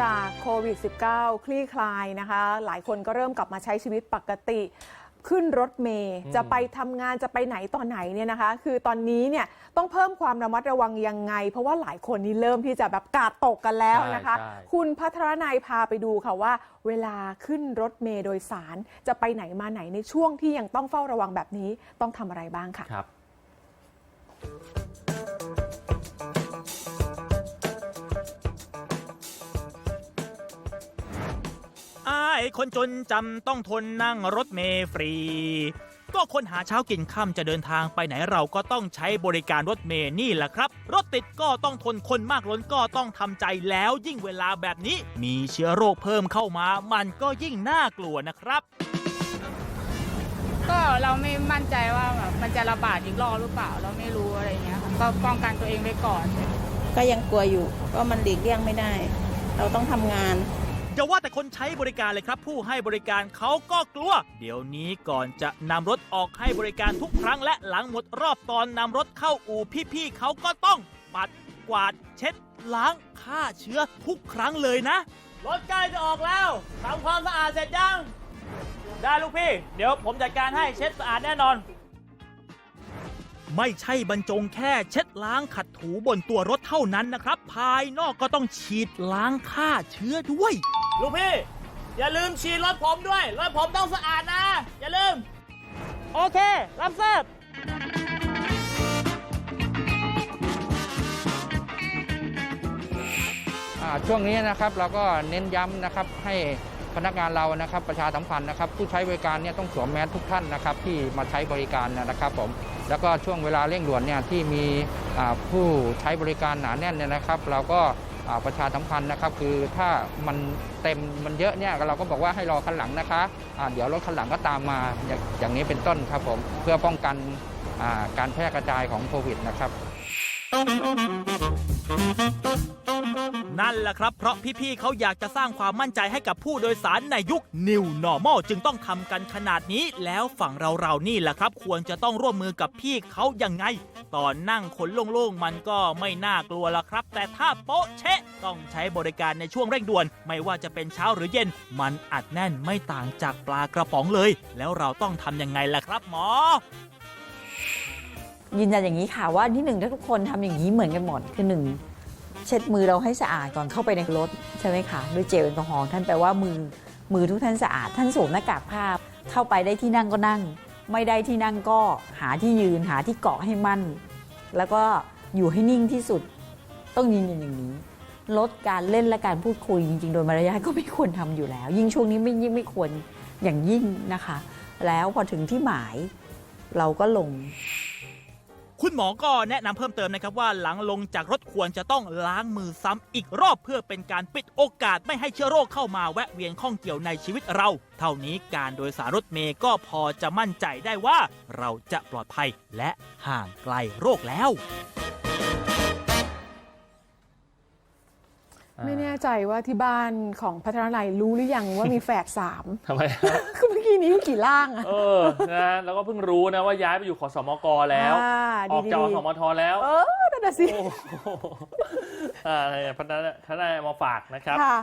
จากโควิด -19 คลี่คลายนะคะ หลายคนก็เริ่มกลับมาใช้ชีวิตปกติ ขึ้นรถเมย์อืมจะไปทำงานจะไปไหนต่อไหนเนี่ยนะคะ คือตอนนี้เนี่ยต้องเพิ่มความระมัดระวังยังไง เพราะว่าหลายคนนี่เริ่มที่จะแบบกาดตกกันแล้วนะคะ ใช่ใช่ คุณพัทรนัยพาไปดูค่ะว่า เวลาขึ้นรถเมย์โดยสาร จะไปไหนมาไหนในช่วงที่ยังต้องเฝ้าระวังแบบนี้ต้องทำอะไรบ้างค่ะ ครับ คนจนจำต้องทนนั่งรถเมล์ฟรี ก็คนหาเช้ากินค่ำจะเดินทางไปไหนเราก็ต้องใช้บริการรถเมล์นี่แหละครับ รถติดก็ต้องทนคนมากล้นก็ต้องทำใจแล้วยิ่งเวลาแบบนี้ มีเชื้อโรคเพิ่มเข้ามา มันก็ยิ่งน่ากลัวนะครับ ก็เราไม่มั่นใจว่าแบบมันจะระบาดอีกรอบหรือเปล่า เราไม่รู้อะไรเงี้ยค่ะก็ป้องกันตัวเองไว้ก่อน ก็ยังกลัวอยู่ก็มันหลีกเลี่ยงไม่ได้ เราต้องทำงาน อย่าว่าแต่คนใช้บริการเลยครับ ผู้ให้บริการเขาก็กลัว เดี๋ยวนี้ก่อนจะนำรถออกให้บริการทุกครั้งและหลังหมดรอบตอนนำรถเข้าอู่พี่ๆเขาก็ต้องปัดกวาดเช็ดล้างฆ่าเชื้อทุกครั้งเลยนะ รถใกล้จะออกแล้วทำความสะอาดเสร็จยัง ได้ลูกพี่ เดี๋ยวผมจัดการให้เช็ดสะอาดแน่นอน ไม่ใช่บรรจงแค่เช็ดล้างขัดถูบนตัวรถเท่านั้นนะครับ ภายนอกก็ต้องฉีดล้างฆ่าเชื้อด้วย ลูกพี่ อย่าลืมฉีดรถผมด้วย รถผมต้องสะอาดนะ อย่าลืม โอเค รับทราบอ่าช่วงนี้นะครับเราก็เน้นย้ำนะครับให้ พนักงานเรานะครับประชาสัมพันธ์นะครับผู้ใช้บริการเนี่ยต้องสวมแมสทุกท่านนะครับที่มาใช้บริการนะครับผมแล้วก็ช่วงเวลาเร่งด่วนเนี่ยที่มีผู้ใช้บริการหนาแน่นเนี่ยนะครับ เราก็ประชาสัมพันธ์นะครับ คือถ้ามันเต็มมันเยอะเนี่ยเราก็บอกว่าให้รอคันหลังนะคะอ่าเดี๋ยวรถคันหลังก็ตามมาอย่างนี้เป็นต้นครับผมเพื่อป้องกันการแพร่กระจายของโควิดนะครับ นั่นแหละครับ เพราะพี่ๆเขาอยากจะสร้างความมั่นใจให้กับผู้โดยสารในยุค New Normal จึงต้องทำกันขนาดนี้ แล้วฝั่งเราๆนี่แหละครับ ควรจะต้องร่วมมือกับพี่เขายังไง ตอนนั่งขนโล่งๆ มันก็ไม่น่ากลัวละครับ แต่ถ้าโป๊ะเชะ ต้องใช้บริการในช่วงเร่งด่วน ไม่ว่าจะเป็นเช้าหรือเย็น มันอัดแน่นไม่ต่างจากปลากระป๋องเลย แล้วเราต้องทำยังไงล่ะครับหมอ ยืนยันอย่างนี้ค่ะว่าที่หนึ่งถ้าทุกคนทำอย่างนี้เหมือนกันหมดคือหนึ่งเช็ดมือเราให้สะอาดก่อนเข้าไปในรถใช่ไหมคะด้วยเจลแอลกอฮอล์ท่านแปลว่ามือมือทุกท่านสะอาด ท่านสวมหน้ากากผ้าเข้าไปได้ที่นั่งก็นั่ง ไม่ได้ที่นั่งก็หาที่ยืนหาที่เกาะให้มั่น แล้วก็อยู่ให้นิ่งที่สุดต้องยืนยันอย่างนี้ลดการเล่นและการพูดคุยจริงๆ โดยมารยาทก็ไม่ควรทำอยู่แล้ว ยิ่งช่วงนี้ไม่ยิ่งไม่ควรอย่างยิ่งนะคะ แล้วพอถึงที่หมายเราก็ลง คุณหมอก็แนะนำเพิ่มเติมนะครับว่าหลังลงจากรถควรจะต้องล้างมือซ้ำอีกรอบเพื่อเป็นการปิดโอกาสไม่ให้เชื้อโรคเข้ามาแวะเวียนข้องเกี่ยวในชีวิตเรา เท่านี้การโดยสารรถเมย์ก็พอจะมั่นใจได้ว่า เราจะปลอดภัยและห่างไกลโรคแล้ว ไม่แน่ใจว่าที่บ้านของพัทรนัยรู้หรือยังว่ามีแฝดสามทำไมครับคือเมื่อกี้นี้กี่ล่างอะเออนะแล้วก็เพิ่งรู้นะว่าย้ายไปอยู่ขอสมกแล้วอ่าออกจากอดีสมทแล้วๆเออนั่นน่ะสิโอ้โหอ่าพนักพนักมาฝากนะครับค่ะ